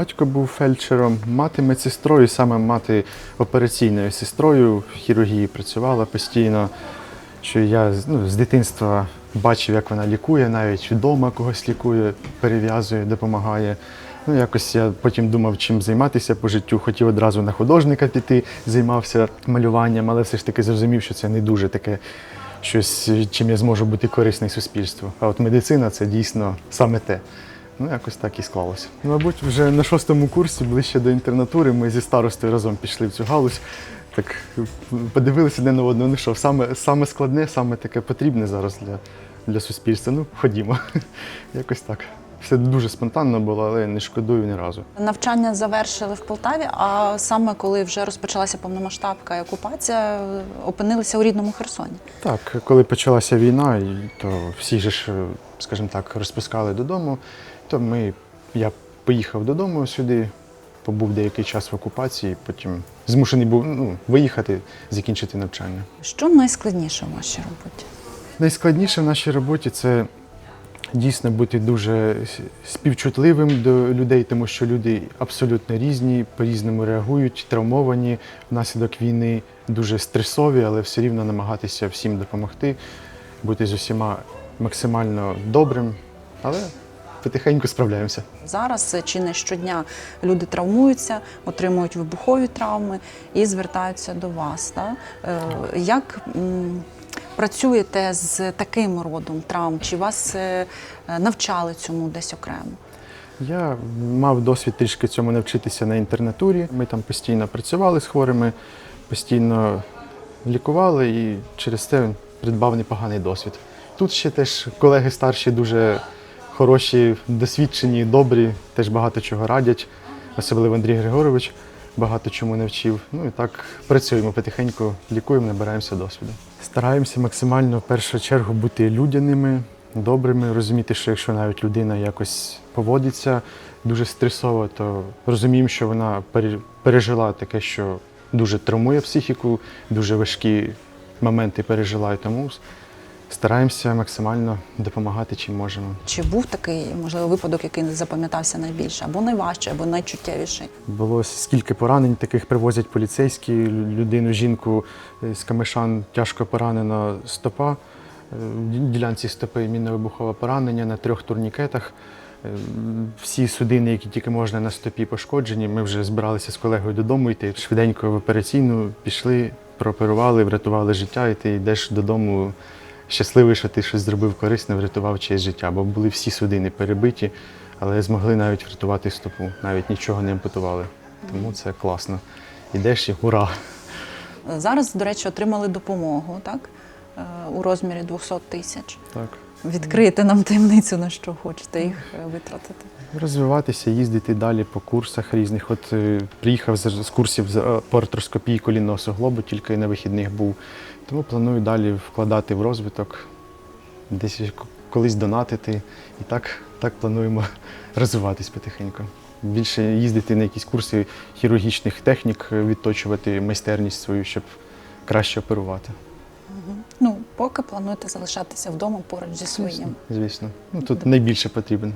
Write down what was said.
Батько був фельдшером, мати медсестрою, саме мати операційною сестрою в хірургії працювала постійно. Що я ну, з дитинства бачив, як вона лікує, навіть вдома когось лікує, перев'язує, допомагає. Ну, якось я потім думав, чим займатися по життю. Хотів одразу на художника піти, займався малюванням, але все ж таки зрозумів, що це не дуже таке щось, чим я зможу бути корисний суспільству. А от медицина це дійсно саме те. Ну, якось так і склалося. Мабуть, вже на шостому курсі, ближче до інтернатури, ми зі старостою разом пішли в цю галузь. Так подивилися один на одного. Ну що, саме, саме складне, саме таке потрібне зараз для, для суспільства. Ну, ходімо. Якось так. Все дуже спонтанно було, але не шкодую ні разу. Навчання завершили в Полтаві, а саме коли вже розпочалася повномасштабка і окупація, опинилися у рідному Херсоні. Так, коли почалася війна, і то всі ж, скажімо так, розпускали додому, то ми, я поїхав додому сюди, побув деякий час в окупації, потім змушений був ну, виїхати, закінчити навчання. Що найскладніше в вашій роботі? Найскладніше в нашій роботі це дійсно бути дуже співчутливим до людей, тому що люди абсолютно різні, по-різному реагують, травмовані внаслідок війни, дуже стресові, але все рівно намагатися всім допомогти, бути з усіма максимально добрим, але потихеньку справляємося. Зараз е, чи не щодня люди травмуються, отримують вибухові травми і звертаються до вас. Так? Е, Як працюєте з таким родом травм? Чи вас е, е, навчали цьому десь окремо? Я мав досвід трішки цьому навчитися на інтернатурі. Ми там постійно працювали з хворими, постійно лікували і через це придбав непоганий досвід. Тут ще теж колеги старші дуже хороші, досвідчені, добрі, теж багато чого радять, особливо Андрій Григорович багато чому навчив. Ну і так працюємо потихеньку, лікуємо, набираємося досвіду. Стараємося максимально в першу чергу бути людяними, добрими, розуміти, що якщо навіть людина якось поводиться дуже стресово, то розуміємо, що вона пере- пережила таке, що дуже травмує психіку, дуже важкі моменти пережила, і тому стараємося максимально допомагати, чим можемо. Чи був такий можливо випадок, який запам'ятався найбільше, або найважче, або найчуттєвіший? Було скільки поранень, таких привозять поліцейські, людину, жінку е, з камишан тяжко поранена стопа. Е, в ділянці стопи мінно-вибухове поранення на трьох турнікетах. Е, Всі судини, які тільки можна на стопі пошкоджені. Ми вже збиралися з колегою додому йти. Швиденько в операційну пішли, прооперували, врятували життя, і ти йдеш додому щасливий, що ти щось зробив корисне, врятував чиєсь життя, бо були всі судини перебиті, але змогли навіть врятувати стопу, навіть нічого не ампутували. Тому це класно. Ідеш і ура! Зараз, до речі, отримали допомогу, так? Е, У розмірі 200 тисяч. Так. Відкрити нам таємницю, на що хочете їх е, витратити. Розвиватися, їздити далі по курсах різних. От е, приїхав з, з курсів з е, по артроскопії колінного суглобу, тільки на вихідних був. Тому планую далі вкладати в розвиток, десь колись донатити. І так, так плануємо розвиватись потихеньку. Більше їздити на якісь курси хірургічних технік, е, відточувати майстерність свою, щоб краще оперувати. Поки плануєте залишатися вдома поруч зі своїм. Звісно. Ну, тут найбільше потрібен.